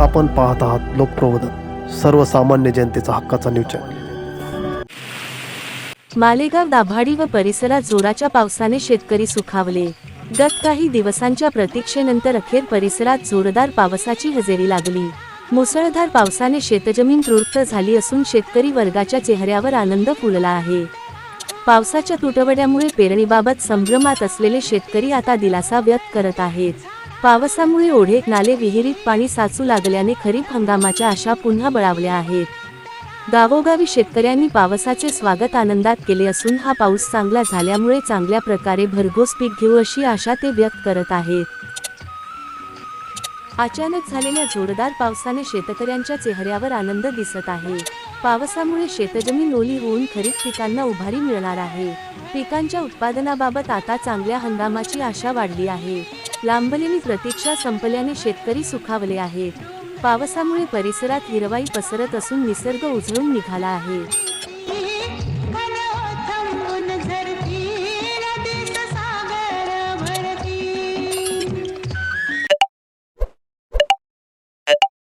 आपण पाहत आहात लोकप्रबोधन सर्वसामान्य जनतेचा हक्काचा न्यूज चॅनल मालेगाव दाभाडी व परिसरात जोराच्या पावसाने शेतकरी सुखावले. गत काही दिवसांच्या प्रतीक्षेनंतर अखेर परिसरात जोरदार पावसाची हजेरी लागली. मुसळधार पावसाने शेतजमीन तृप्त झाली असून शेतकरी वर्गाच्या चेहऱ्यावर आनंद फुलला आहे. पावसाच्या तुटवड्यामुळे पेरणीबाबत संभ्रमात असलेले शेतकरी आता दिलासा व्यक्त करत आहेत. पावसामुळे ओढे नाले विहिरीत पाणी साचू लागल्याने खरीप हंगामाच्या आशा पुन्हा बळावल्या आहेत. गावोगावी शेतकऱ्यांनी पावसाचे स्वागत आनंदात केले असून हा पाऊस चांगला झाल्यामुळे चांगल्या प्रकारे भरघोस पीक घेऊ अशी आशा ते व्यक्त करत आहेत. अचानक झालेल्या जोरदार पावसाने शेतकऱ्यांच्या चेहऱ्यावर आनंद दिसत आहे. पावसामुळे शेतजमीन ओली होऊन खरीप पिकांना उभारी मिळणार आहे. पिकांच्या उत्पादनाबाबत आता चांगल्या हंगामाची आशा वाढली आहे. लांबलेली प्रतीक्षा संपल्याने शेतकरी सुखावले आहेत. पावसामुळे परिसरात हिरवाई पसरत असून निसर्ग उजळून निघाला आहे.